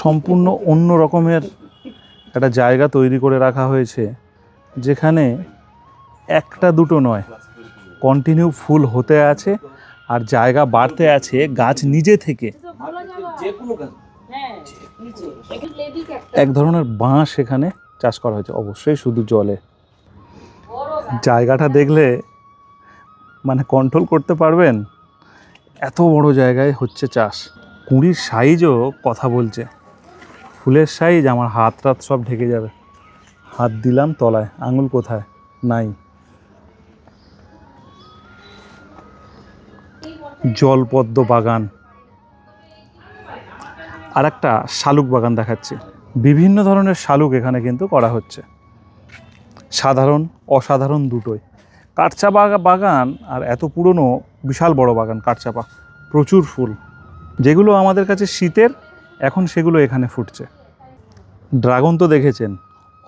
সম্পূর্ণ অন্য রকমের একটা জায়গা তৈরি করে রাখা হয়েছে, যেখানে একটা দুটো নয় কন্টিনিউ ফুল হতে আছে আর জায়গা বাড়তে আছে গাছ নিজে থেকে। এক ধরনের বাঁশ এখানে চাষ করা হয়েছে, অবশ্যই শুধু জলে। জায়গাটা দেখলে মানে কন্ট্রোল করতে পারবেন, এত বড় জায়গায় হচ্ছে চাষ। কুঁড়ির সাইজও কথা বলছে। ফুলের সাইজ আমার হাত টাত সব ঢেকে যাবে। হাত দিলাম তলায়, আঙুল কোথায়? নাই। জলপদ্ম বাগান। আর একটা শালুক বাগান দেখাচ্ছে। বিভিন্ন ধরনের শালুক এখানে কিন্তু করা হচ্ছে। সাধারণ, অসাধারণ দুটোই। কাঠচাপা বাগান আর এত পুরনো, বিশাল বড় বাগান কাঠচাপা প্রচুর ফুল। যেগুলো আমাদের কাছে শীতের, এখন সেগুলো এখানে ফুটছে। ড্রাগন তো দেখেছেন,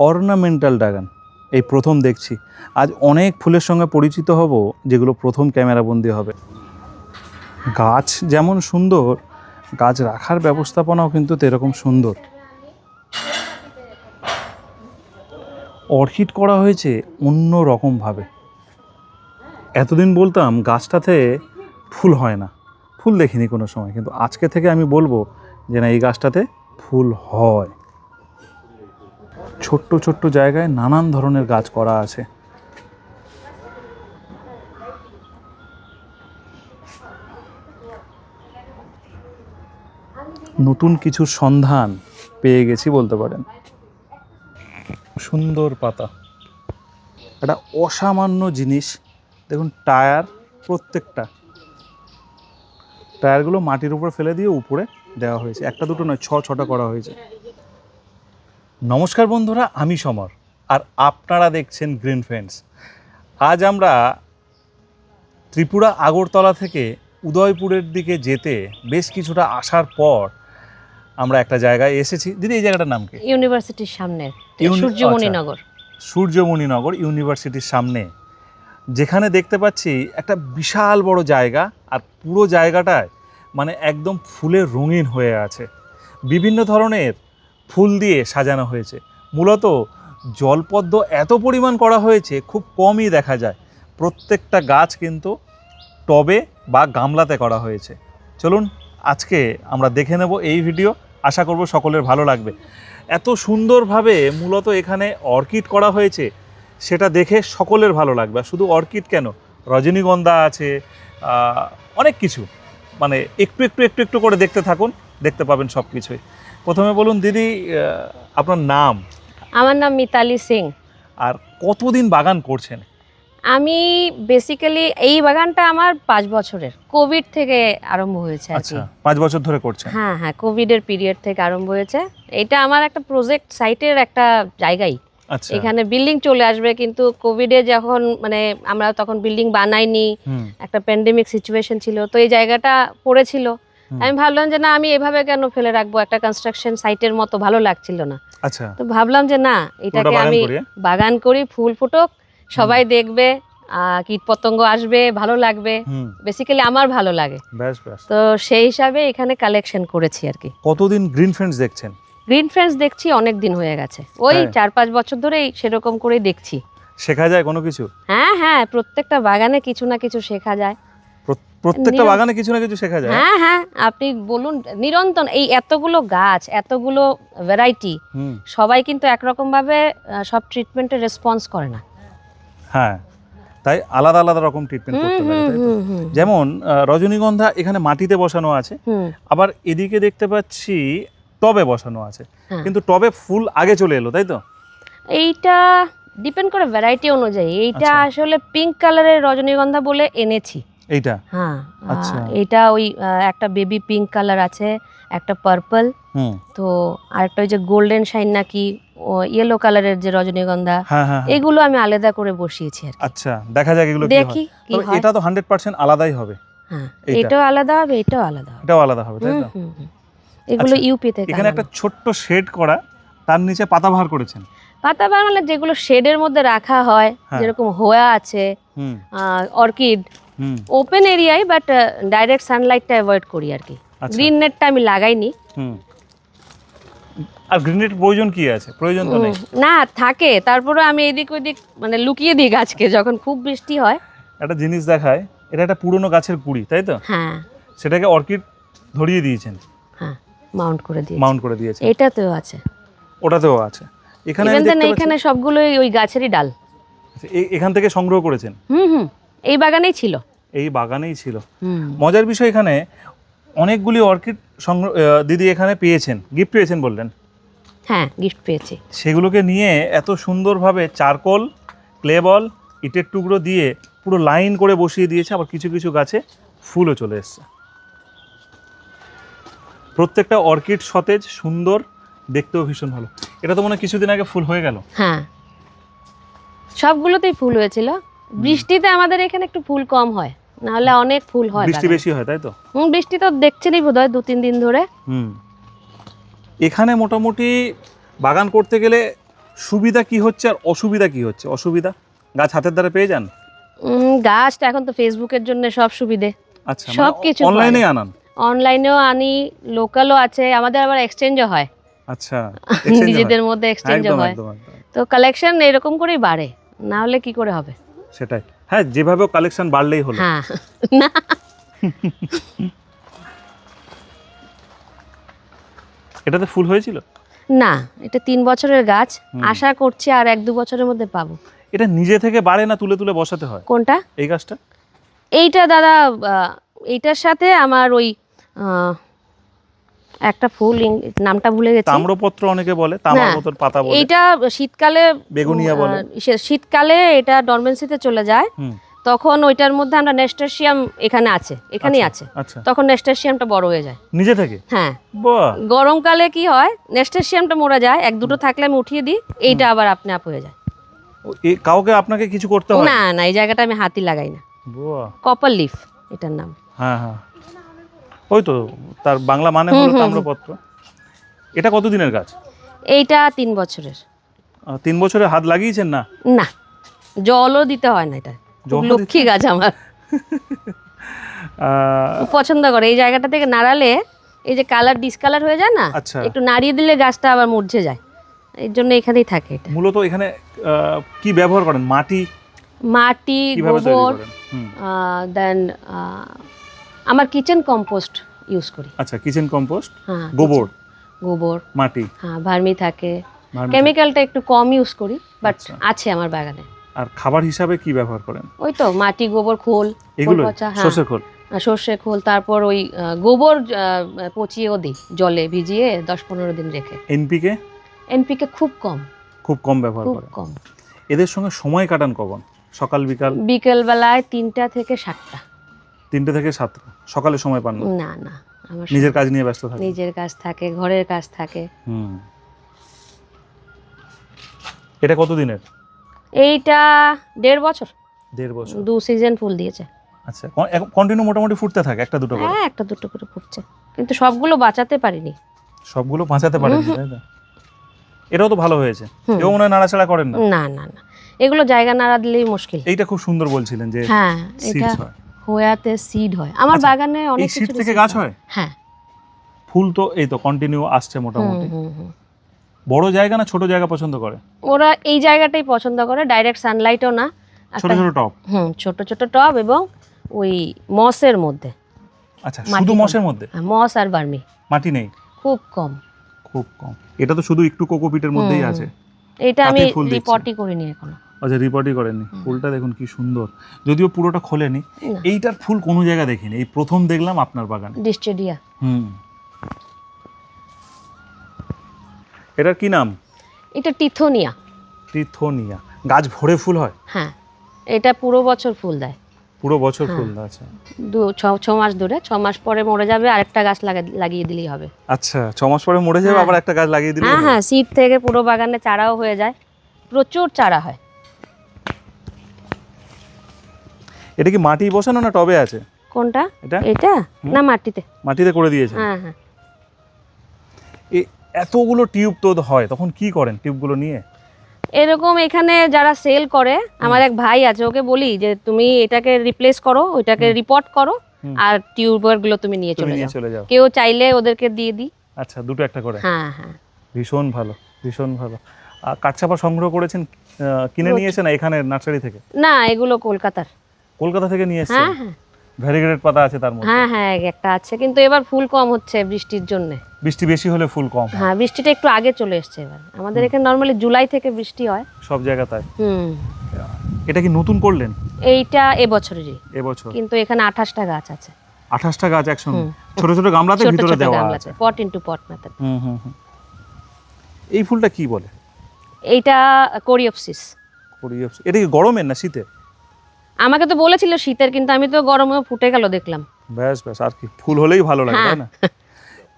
অর্নামেন্টাল ড্রাগন, এই প্রথম দেখছি। আজ অনেক ফুলের সঙ্গে পরিচিত হব, যেগুলো প্রথম ক্যামেরাবন্দি হবে। গাছ যেমন সুন্দর, গাছ রাখার ব্যবস্থাপনাও কিন্তু এরকম সুন্দর। অর্কিড করা হয়েছে অন্য রকমভাবে এতদিন বলতাম গাছটাতে ফুল হয় না। ফুল দেখিনি কোনো সময়, কিন্তু আজকে থেকে আমি বলব যে না, এই গাছটাতে ফুল হয়। ছোট্ট ছোট্ট জায়গায় নানান ধরনের গাছ করা আছে। নতুন কিছুর সন্ধান পেয়ে গেছি বলতে পারেন। সুন্দর পাতা। একটা অসামান্য জিনিস। দেখুন, টায়ার প্রত্যেকটা। টায়ারগুলো মাটির উপর ফেলে দিয়ে উপরে দেওয়া হয়েছে। একটা দুটো নয় ছ ছটা করা হয়েছে। নমস্কার বন্ধুরা আমি সমর। আর আপনারা দেখছেন গ্রিন ফ্রেন্ডস আজ আমরা ত্রিপুরা আগরতলা থেকে উদয়পুরের দিকে যেতে বেশ কিছুটা আসার পর আমরা একটা জায়গায় এসেছি। দিদি এই জায়গাটার নাম কি? ইউনিভার্সিটির সামনে সূর্যমণিনগর সূর্যমণিনগর ইউনিভার্সিটির সামনে যেখানে দেখতে পাচ্ছি একটা বিশাল বড় জায়গা। আর পুরো জায়গাটায় মানে একদম ফুলে রঙিন হয়ে আছে। বিভিন্ন ধরনের ফুল দিয়ে সাজানো হয়েছে। মূলত জলপদ্ম এত পরিমাণ করা হয়েছে, খুব কমই দেখা যায়। প্রত্যেকটা গাছ কিন্তু টবে বা গামলাতে করা হয়েছে। চলুন, আজকে আমরা দেখে নেব এই ভিডিও। আশা করব সকলের ভালো লাগবে। এত সুন্দরভাবে মূলত এখানে অর্কিড করা হয়েছে, সেটা দেখে সকলের ভালো লাগবে। শুধু অর্কিড কেন? রজনীগন্ধা আছে অনেক কিছু। মানে একটু একটু একটু একটু করে দেখতে থাকুন দেখতে পাবেন সব কিছুই প্রথমে বলুন দিদি আপনার নাম? আমার নাম মিতালি সিং। আর কতদিন বাগান করছেন? আমি বেসিক্যালি এই বাগানটা আমার পাঁচ বছরের। কোভিড থেকে আরম্ভ হয়েছে আচ্ছা পাঁচ বছর ধরে করছেন? হ্যাঁ হ্যাঁ কোভিডের পিরিয়ড থেকে আরম্ভ হয়েছে। এটা আমার একটা প্রজেক্ট সাইটের একটা জায়গাই। আচ্ছা এখানে বিল্ডিং চলে আসবে কিন্তু কোভিডে যখন মানে আমরা তখন বিল্ডিং বানাইনি একটা প্যান্ডেমিক সিচুয়েশন ছিল তো এই জায়গাটা পড়েছিল। আমি ভাবলাম যে না আমি এভাবে কেন ফেলে রাখব? একটা কনস্ট্রাকশন সাইটের মতো ভালো লাগছিল না। আচ্ছা। তো ভাবলাম যে না এটাকে আমি হ্যাঁ? বাগান করি ফুল ফুটুক সবাই দেখবে কীট পতঙ্গ আসবে ভালো লাগবে। বেসিক্যালি আমার ভালো লাগে। তো সেই হিসাবে এখানে কালেকশন করেছি আর কি। কতদিন গ্রিন ফ্রেন্ডস দেখছেন? গ্রিন ফ্রেন্ডস দেখছি অনেক দিন হয়ে গেছে। ওই হ্যাঁ। চার পাঁচ বছর ধরেই সেরকম করেই দেখছি। শেখা যায় কোনো কিছু? হ্যাঁ হ্যাঁ প্রত্যেকটা বাগানে কিছু না কিছু শেখা যায়। প্রত্যেকটা বাগানে কিছু না কিছু শেখা যায়? হ্যাঁ হ্যাঁ আপনি বলুন নিরন্তর এই এতগুলো গাছ এতগুলো ভ্যারাইটি সবাই কিন্তু একরকম ভাবে সব ট্রিটমেন্টে রেসপন্স করে না। হ্যাঁ তাই আলাদা আলাদা রকম ট্রিটমেন্ট করতে হুম যেমন রজনীগন্ধা এখানে মাটিতে বসানো আছে আবার এদিকে দেখতে পাচ্ছি টবে বসানো আছে। কিন্তু টবে ফুল আগে চলে এলো তাই তো? এইটা ডিপেন্ড করে ভ্যারাইটি অনুযায়ী। এইটা আচ্ছা। আসলে পিঙ্ক কালারের রজনীগন্ধা বলে এনেছি। এইটা? হ্যাঁ আচ্ছা। এটা ওই একটা বেবি পিঙ্ক কালার আছে একটা পার্পল হুম। তো আরেকটা ওই যে গোল্ডেন শাইন নাকি ইয়েলো কালারের যে রজনীগন্ধা হ্যাঁ হ্যাঁ হ্যাঁ। এগুলো আমি আলাদা করে বসিয়েছি আর আচ্ছা দেখা যাক এগুলো কি দেখি এটা তো হান্ড্রেড পার্সেন্ট আলাদাই হবে। হ্যাঁ এটাও আলাদা হবে এটাও আলাদা হবে। এটাও আলাদা হবে তাই তো। এগুলো আচ্ছা, ইউপি থেকে এখানে একটা ছোট্ট শেড করা তার নিচে পাতা ভার করেছেন। পাতা মানে যেগুলো শেডের মধ্যে রাখা হয় হ্যাঁ। যেরকম হোয়া আছে অর্কিড ওপেন এরিয়ায় বাট ডাইরেক্ট সানলাইটটা অ্যাভয়েড করি আর কি। আচ্ছা। গ্রিন নেটটা আমি লাগাইনি। হুম। আর গ্রিনেট প্রয়োজন কি আছে? প্রয়োজন তো নেই। না থাকে। তারপরে আমি এদিক ওদিক মানে লুকিয়ে দিই গাছকে যখন খুব বৃষ্টি হয়। একটা জিনিস দেখায় এটা একটা পুরনো গাছের কুড়ি তাই তো? হ্যাঁ। সেটাকে অর্কিড ধরিয়ে দিয়েছেন। মাউন্ট করে মাউন্ট করে দিয়েছেন এটাতেও আছে। ওটাতেও আছে। এখানে এখানে সবগুলোই ওই গাছেরই ডাল। আচ্ছা, এখান থেকে সংগ্রহ করেছেন? হুম হুম। এই বাগানেই ছিল। এই বাগানেই ছিল। মজার বিষয় এখানে অনেকগুলি অর্কিড সংগ্রহ দিদি এখানে পেয়েছেন। গিফট পেয়েছেন বললেন। হ্যাঁ গিফট পেয়েছি। সেগুলোকে নিয়ে এত সুন্দরভাবে চারকোল ক্লে বল ইটের টুকরো দিয়ে পুরো লাইন করে বসিয়ে দিয়েছে। আবার কিছু কিছু গাছে ফুলও চলে এসছে। প্রত্যেকটা অর্কিড সতেজ সুন্দর দেখতেও ভীষণ ভালো। এটা তো মনে হয় কিছুদিন আগে ফুল হয়ে গেল। হ্যাঁ। সবগুলোতেই ফুল হয়েছিল। বৃষ্টিতে আমাদের এখানে একটু ফুল কম হয় নাহলে অনেক ফুল হয় বৃষ্টি বেশি হয় তাই তো? হুম বৃষ্টি তো দেখছেনই বোধ হয় দু তিন দিন ধরে। হুম। এখানে মোটামুটি বাগান করতে গেলে সুবিধা কি হচ্ছে আর অসুবিধা কি হচ্ছে? অসুবিধা? গাছ হাতের দ্বারা পেয়ে যান? গাছটা এখন তো ফেসবুকের জন্য সব সুবিধে। আচ্ছা সবকিছু অনলাইনে আনান? অনলাইনেও আনি লোকালও আছে আমাদের আবার এক্সচেঞ্জও হয়। আচ্ছা নিজেদের মধ্যে এক্সচেঞ্জও হয়। তো কালেকশন এরকম করেই বাড়ে না হলে কি করে হবে? সেটাই। হ্যাঁ যেভাবে কালেকশন বাড়লেই হলো। হ্যাঁ। না। এটাতে ফুল হয়েছিল? না এটা তিন বছরের গাছ। আশা করছি আর এক দু বছরের মধ্যে পাবো। এটা নিজে থেকে বাড়ে না তুলে তুলে বসাতে হয়? কোনটা? এই গাছটা? এইটা দাদা এইটার সাথে আমার ওই একটা ফুল নামটা ভুলে গেছি। তাম্রপত্র অনেকে বলে তামার না, মতন পাতা বলে। এইটা শীতকালে বেগুনিয়া বলে। শীতকালে এটা ডরমেন্সিতে চলে যায়। তখন ওইটার মধ্যে আমরা নেস্টাসিয়াম এখানে আছে এখানেই আছে। আচ্ছা। তখন নেস্টাসিয়ামটা বড় হয়ে যায়। নিজে থেকে? হ্যাঁ। গরমকালে কি হয় নেস্টাসিয়ামটা মরে যায় এক দুটো থাকলে আমি উঠিয়ে দিই এইটা আবার আপনি আপ হয়ে যায়। কাউকে আপনাকে কিছু করতে হয়? না না এই জায়গাটা আমি হাতি লাগাই না। কপার লিফ এটার নাম। হ্যাঁ হ্যাঁ। ওই তো তার বাংলা মানে হলো। তাম্রপত্র। এটা কতদিনের গাছ এইটা তিন বছরের। তিন বছরে হাত লাগিয়েছেন না? না জলও দিতে হয় না এটা। লক্ষ্মী গাছ আমার। পছন্দ করে। এই জায়গাটা থেকে নাড়ালে এই যে কালার ডিসকালার হয়ে যায় না আচ্ছা। একটু নাড়িয়ে দিলে গাছটা আবার মরঝে যায়। এর জন্য এখানেই থাকে এটা। মূলত এখানে কি ব্যবহার করেন? মাটি? মাটি গোবর দেন আমার কিচেন কম্পোস্ট ইউজ করি। আচ্ছা কিচেন কম্পোস্ট হ্যাঁ গোবর? গোবর। মাটি? হ্যাঁ ভার্মি থাকে। কেমিক্যালটা একটু কম ইউজ করি বাট আচ্ছা। আছে আমার বাগানে। আর খাবার হিসাবে কি ব্যবহার করেন? ওই তো মাটি গোবর খোল এগুলো? হ্যাঁ। সর্ষে খোল? আর সর্ষে খোল তারপর ওই গোবর পচিয়েও দিই জলে ভিজিয়ে দশ পনেরো দিন রেখে। এনপিকে এনপিকে খুব কম। খুব কম ব্যবহার খুব কম। এদের সঙ্গে সময় কাটান কখন? সকাল বিকাল? বিকেল বেলায় তিনটা থেকে সাতটা। তিনটে থেকে সাতটা। সকালে সময় পান না। না না আমার নিজের কাজ নিয়ে ব্যস্ত থাকে। নিজের কাজ থাকে ঘরের কাজ থাকে। হুম। এটা কত দিনের? এইটা দেড় বছর। দেড় বছর। দু সিজন ফুল দিয়েছে। আচ্ছা কন্টিনিউ মোটামুটি ফুটতে থাকে একটা দুটো করে? হ্যাঁ একটা দুটো করে ফুটছে। কিন্তু সবগুলো বাঁচাতে পারিনি। সবগুলো বাঁচাতে পারেন। তাই তো? এটাও তো ভালো হয়েছে। এও মনে হয় নাড়াচাড়া করেন না? না না না। এগুলো জায়গা নাড়া দিলেই মুশকিল। এইটা খুব সুন্দর বলছিলেন যে হ্যাঁ এটা হোয়াতে সিড হয়। আমার আচ্ছা, বাগানে অনেক সিড থেকে গাছ হয়? হ্যাঁ। ফুল তো এই তো কন্টিনিউ আসছে মোটামুটি। বড় জায়গা না ছোট জায়গা পছন্দ করে? ওরা এই জায়গাটাই পছন্দ করে ডাইরেক্ট সানলাইটও না। ছোট ছোট টপ হুম ছোট ছোট টব এবং ওই মসের মধ্যে। আচ্ছা শুধু। মশের মধ্যে? হ্যাঁ, মস আর বার্মি। মাটি নেই? খুব কম। খুব কম। এটা তো শুধু একটু কোকোপিটের মধ্যেই আছে। এটা আমি। রিপোর্টই করিনি এখনও। আচ্ছা রিপোর্টই করেননি। হুম। ফুলটা দেখুন কি সুন্দর। যদিও পুরোটা খোলেনি এইটার ফুল কোনো জায়গা দেখিনি। এই প্রথম দেখলাম আপনার বাগানে। ডিস্টেডিয়া হুম। এটার কি নাম? এটা টিথোনিয়া। টিথোনিয়া। গাছ ভরে ফুল হয়? হ্যাঁ। এটা পুরো বছর ফুল দেয়। পুরো বছর হ্যাঁ। ফুল দেয়, আচ্ছা। দু ছ ছ মাস ধরে ছ মাস পরে মরে যাবে আরেকটা গাছ লাগা- লাগিয়ে দিলেই হবে। আচ্ছা ছ মাস পরে মরে যাবে হ্যাঁ। আবার একটা গাছ লাগিয়ে দিলে হ্যাঁ হ্যাঁ সিড থেকে পুরো বাগানে চারাও হয়ে যায়। প্রচুর চারা হয়। এটা কি মাটি বসানো না টবে আছে? কোনটা? এটা? এটা? না মাটিতে। মাটিতে করে দিয়েছে। হ্যাঁ হ্যাঁ। এতগুলো টিউব তো হয় তখন কি করেন টিউবগুলো নিয়ে? এরকম এখানে যারা সেল করে আমার এক ভাই আছে ওকে বলি যে তুমি এটাকে রিপ্লেস করো ওইটাকে রিপোর্ট করো আর টিউবারগুলো তুমি নিয়ে চলে যাও। কেউ চাইলে ওদেরকে দিয়ে দিই। আচ্ছা দুটো একটা করে। হ্যাঁ হ্যাঁ। ভীষণ ভালো ভীষণ ভালো। আর কাঠচাপা সংগ্রহ করেছেন কিনে। নিয়েছেন এখানে নার্সারি থেকে? না এগুলো কলকাতার। কলকাতা থেকে নিয়ে এসেছেন? হ্যাঁ হ্যাঁ। পাতা আছে তার মধ্যে? হ্যাঁ হ্যাঁ একটা আছে কিন্তু এবার ফুল কম হচ্ছে বৃষ্টির জন্য। বৃষ্টি বেশি হলে ফুল কম হ্যাঁ। বৃষ্টিটা একটু আগে চলে এসছে এবার। আমাদের এখানে নর্মালি জুলাই থেকে বৃষ্টি হয়। সব জায়গা তাই? হুম। এটা কি নতুন করলেন? এইটা এবছরেরই। এবছর? কিন্তু এখানে আঠাশটা গাছ আছে। আঠাশটা গাছ একসঙ্গে? ছোট ছোট গামলাতে ভিতরে ছোট দেওয়া গামলাতে আছে? পট ইন্টু পট মেথড হুম হুম এই ফুলটা কি বলে? এইটা কোরিওপসিস। কোরিওপস এটা কি গরমের না শীতে আমাকে তো বলেছিল শীতের কিন্তু আমি তো গরমে ফুটে গেল দেখলাম। ব্যাস ব্যাস আর কি ফুল হলেই ভালো লাগে হ্যাঁ। তাই না?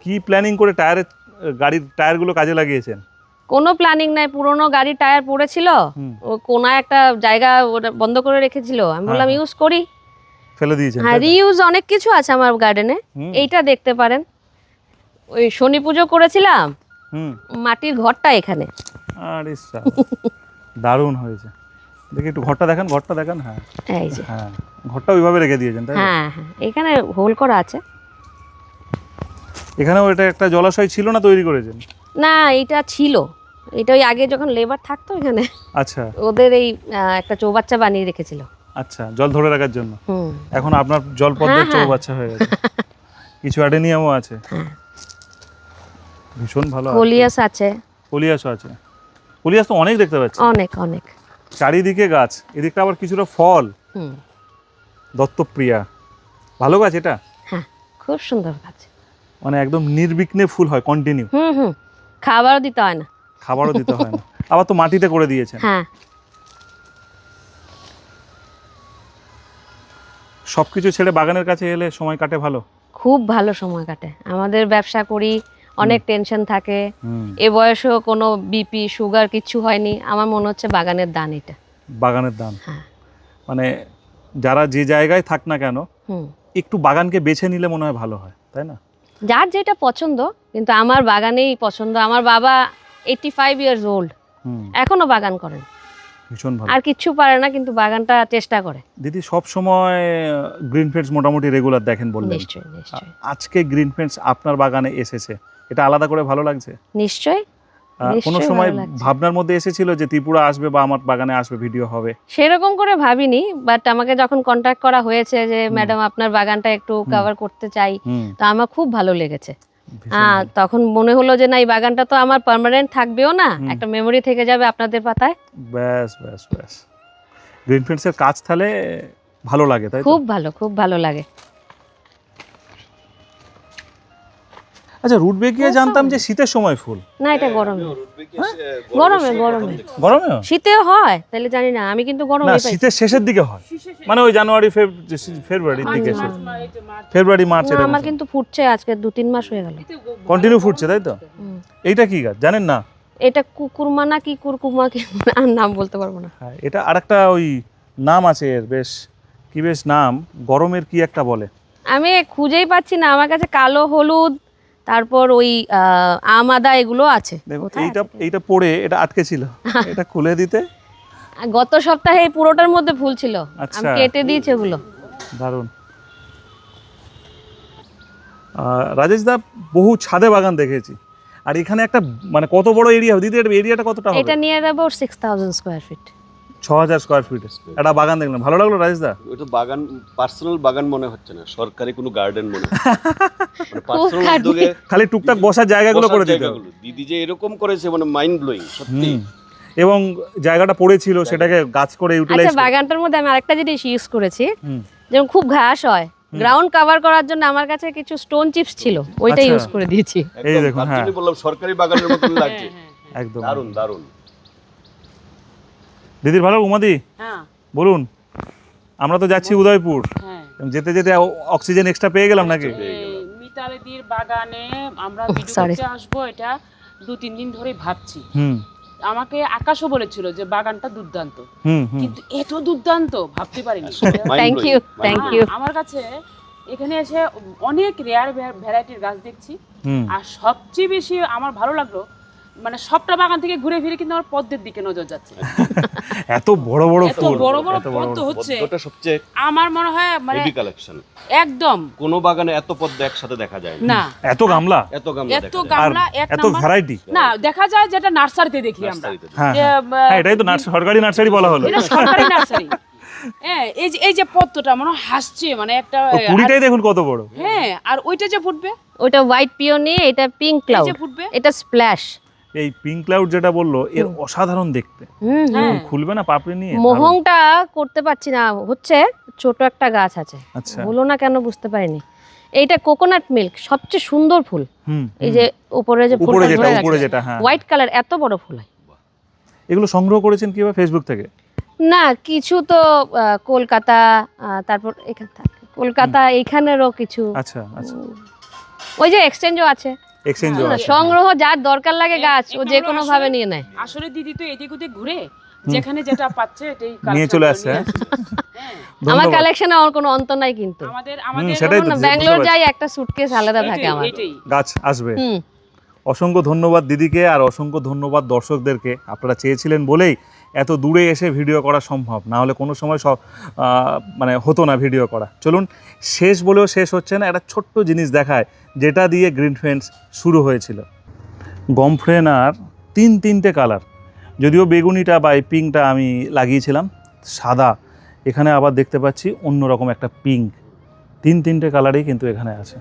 কি প্ল্যানিং করে টায়ারের গাড়ির টায়ারগুলো কাজে লাগিয়েছেন? কোনো প্ল্যানিং নাই পুরনো গাড়ির টায়ার পড়েছিল। ও কোনায় একটা জায়গা ওটা বন্ধ করে রেখেছিল আমি বললাম হ্যাঁ, ইউজ করি। ফেলে দিয়েছেন হ্যাঁ রিউজ অনেক কিছু আছে আমার গার্ডেনে এইটা দেখতে পারেন। ওই শনি পুজো করেছিলাম মাটির ঘরটা এখানে। আরে দারুণ হয়েছে। দেখি একটু ঘরটা দেখান ঘরটা দেখান হ্যাঁ। এই যে। হ্যাঁ ঘরটা ওইভাবে রেখে দিয়েছেন তাই হ্যাঁ হ্যাঁ এখানে হোল করা আছে। এখানেও এটা একটা জলাশয় ছিল না তৈরি করেছেন? না এটা ছিল। এটা ওই আগে যখন লেবার থাকতো এখানে আচ্ছা। ওদের এই একটা চৌবাচ্চা বানিয়ে রেখেছিল। আচ্ছা জল ধরে রাখার জন্য? হুম। এখন আপনার জল পদ্মের হ্যাঁ, হ্যাঁ। চৌবাচ্চা হয়ে গেছে। কিছু অ্যাডেনিয়ামও আছে? হ্যাঁ। ভীষণ ভালো কলিয়াস আছে। কলিয়াসও আছে। কলিয়াস তো অনেক দেখতে পাচ্ছি। অনেক অনেক। চারিদিকে গাছ এদিকটা আবার কিছুটা ফল। দত্তপ্রিয়া। ভালো গাছ এটা? হ্যাঁ খুব সুন্দর গাছ। মানে একদম নির্বিঘ্নে ফুল হয় কন্টিনিউ হুম হুম। খাবারও দিতে হয় না। খাবারও দিতে হয় না। আবার তো মাটিতে করে দিয়েছেন। হ্যাঁ। সব কিছু ছেড়ে বাগানের কাছে এলে সময় কাটে ভালো? খুব ভালো সময় কাটে। আমাদের ব্যবসা করি অনেক টেনশন থাকে। এ বয়সেও কোনো বিপি সুগার কিছু হয়নি। আমার মনে হচ্ছে বাগানের দান এটা। বাগানের দান। হ্যাঁ। মানে যারা যে জায়গায় থাক না কেন হুম। একটু বাগানকে বেছে নিলে মনে হয় ভালো হয় তাই না? যার যেটা পছন্দ কিন্তু আমার বাগানেই পছন্দ। আমার বাবা এইটি ফাইভ ইয়ার্স ওল্ড এখনও বাগান করেন। ভীষণ ভালো। আর কিচ্ছু পারে না কিন্তু বাগানটা চেষ্টা করে। দিদি সব সময় গ্রিন ফেন্স মোটামুটি রেগুলার দেখেন বললেন। নিশ্চয়ই নিশ্চয়ই। আজকে গ্রিন ফেন্স আপনার বাগানে এসেছে। এটা আলাদা করে ভালো লাগছে? নিশ্চয়ই কোনো সময় ভাবনার মধ্যে এসেছিল যে ত্রিপুরা আসবে বা আমার বাগানে আসবে ভিডিও হবে? সেরকম করে ভাবিনি বাট আমাকে যখন কন্ট্যাক্ট করা হয়েছে যে ম্যাডাম আপনার বাগানটা একটু কভার করতে চাই তো আমার খুব ভালো লেগেছে। তখন মনে হলো যে না এই বাগানটা তো আমার পার্মানেন্ট থাকবেও না। একটা মেমোরি থেকে যাবে আপনাদের পাতায়। ব্যাস ব্যাস ব্যাস। গ্রিন ফেন্সের কাজ তাহলে ভালো লাগে তাই খুব ভালো খুব ভালো লাগে। আচ্ছা রুট বেকিয়ে জানতাম যে শীতের সময় ফুল। না এটা গরমে। গরমে গরমে গরমেও? শীতেও হয় তাহলে জানি না আমি কিন্তু গরমে পাই শীতের শেষের দিকে হয়। মানে ওই জানুয়ারি ফেব- ফেব্রুয়ারির দিকে এসে ফেব্রুয়ারি মার্চ না এরকম আমার কিন্তু ফুটছে আজকে দু তিন মাস হয়ে গেল। কন্টিনিউ ফুটছে তাই তো? এইটা কি গাছ? জানেন না? এটা কুকুরমা না কি কুরকুমা কি? আর নাম বলতে পারব না। হ্যাঁ এটা আরেকটা ওই নাম আছে এর বেশ কি বেশ নাম? গরমের কি একটা বলে? আমি খুঁজেই পাচ্ছি না আমার কাছে কালো হলুদ তারপর ওই আম আদা এগুলো আছে। দেখো এইটা এইটা পড়ে এটা আটকে ছিল। এটা খুলে দিতে। গত সপ্তাহে এই পুরোটার মধ্যে ফুল ছিল। আমি আচ্ছা। কেটে দিয়েছি ওগুলো। দারুণ। রাজেশ দা বহু ছাদে বাগান দেখেছি। আর এখানে একটা মানে কত বড় এরিয়া দিদি এরিয়াটা কতটা হবে? এটা নিয়ে about six thousand square feet ছ হাজার স্কোয়ার ফিট একটা বাগান দেখলাম। ভালো লাগল রাজেশ দা? ওটা বাগান পার্সোনাল বাগান মনে হচ্ছে না। সরকারি কোনো গার্ডেন মনে হচ্ছে মানে পার্সোনাল উদ্যোগে খালি টুকটাক বসার জায়গাগুলো করে দিতে দিদি যে এরকম করেছে মানে মাইন্ড ব্লোয়িং সত্যি। এবং জায়গাটা পড়েছিল সেটাকে গাছ করে ইউটিলাইজ আচ্ছা বাগানটার মধ্যে আমি আরেকটা জিনিস ইউজ করেছি। যেমন খুব ঘাস হয়। গ্রাউন্ড কভার করার জন্য আমার কাছে কিছু স্টোন চিপস ছিল। ওইটা আচ্ছা। ইউজ করে দিয়েছি। এই দেখুন, হ্যাঁ। বললাম সরকারি বাগানের মতন লাগছে। একদম। দারুণ দারুণ দিদির ভালো উমাদি? হ্যাঁ। বলুন আমরা তো যাচ্ছি উদয়পুর। হ্যাঁ। যেতে যেতে অক্সিজেন এক্সট্রা পেয়ে গেলাম নাকি? মিতালিদির বাগানে আমরা ভিডিও করতে আসব এটা দু তিন দিন ধরে ভাবছি। হুম। আমাকে আকাশও বলেছিল যে বাগানটা দুর্দান্ত। কিন্তু এত দুর্দান্ত ভাবতে পারিনি। mind thank blowing. you. আমার কাছে এখানে এসে অনেক রেয়ার ভ্যারাইটির গাছ দেখছি। আর সবচেয়ে বেশি আমার ভালো লাগল মানে সবটা বাগান থেকে ঘুরে ফিরে কিন্তু আমার পদ্মের দিকে নজর যাচ্ছে। এত বড় বড় এত ফুল। বড় বড় বড় পদ্ম। হচ্ছে। পদ্মটা সবচেয়ে আমার মনে হয় মানে হেভি কালেকশন একদম। কোনো বাগানে এত পদ্ম একসাথে দেখা যায় না। এত গামলা? এত গামলা এত গামলা এক এত ভ্যারাইটি না দেখা যায় যেটা নার্সারিতে দেখি আমরা। হ্যাঁ হ্যাঁ। হ্যাঁ এটাই তো সরকারি নার্সারি বলা হলো। এটা সরকারি নার্সারি। হ্যাঁ এই যে এই যে পদ্মটা মনে হাসছে মানে একটা কুড়িটাই দেখুন কত বড়। হ্যাঁ আর ওইটা যে ফুটবে? ওইটা হোয়াইট পিওনি এটা পিঙ্ক ক্লাউড যে ফুটবে? এটা স্প্ল্যাশ এই পিঙ্ক ক্লাউড যেটা বলল এর অসাধারণ দেখতে। হুম। খুলবে না পাপড়ি নিয়ে? মোহংটা করতে পারছি না। হচ্ছে ছোট একটা গাছ আছে। আচ্ছা। হলো না কেন বুঝতে পারিনি। এইটা কোকোনাট মিল্ক সবচেয়ে সুন্দর ফুল। এই যে উপরে যে ফুলটা যেটা ধরে উপরে আছে যেটা হ্যাঁ। হোয়াইট কালার এত বড় ফুল হয়। এগুলো সংগ্রহ করেছেন কীভাবে ফেসবুক থেকে? না কিছু তো কলকাতা তারপর এখান থাকে। কলকাতা এখানেরও কিছু। আচ্ছা আচ্ছা। ওই যে এক্সচেঞ্জও আছে। এক্সচেঞ্জ হ্যাঁ, সংগ্রহ যার দরকার লাগে গাছ ও যে কোনো ভাবে নিয়ে নেয়। আসলে দিদি তো এদিক ওদিক ঘুরে যেখানে যেটা পাচ্ছে এটাই নিয়ে চলে নিয়ে হ্যাঁ? আমার কালেকশনে আমার কোনো অন্ত নাই কিন্তু। আমাদের আমাদের সেটাই ব্যাঙ্গালোর যাই একটা সুটকেস আলাদা থাকে আমার। গাছ আসবে। অসংখ্য ধন্যবাদ দিদিকে আর অসংখ্য ধন্যবাদ দর্শকদেরকে। আপনারা চেয়েছিলেন বলেই এত দূরে এসে ভিডিও করা সম্ভব? না হলে কোনো সময় সব মানে হতো না ভিডিও করা। চলুন, শেষ বলেও শেষ হচ্ছে না, একটা ছোট্ট জিনিস দেখায়, যেটা দিয়ে গ্রিন ফ্রেন্ডস শুরু হয়েছিল। গমফ্রেনার তিন তিনটে কালার যদিও বেগুনিটা বা এই পিঙ্কটা আমি লাগিয়েছিলাম, সাদা। এখানে আবার দেখতে পাচ্ছি অন্যরকম একটা পিঙ্ক তিন তিনটে কালারই কিন্তু এখানে আছে।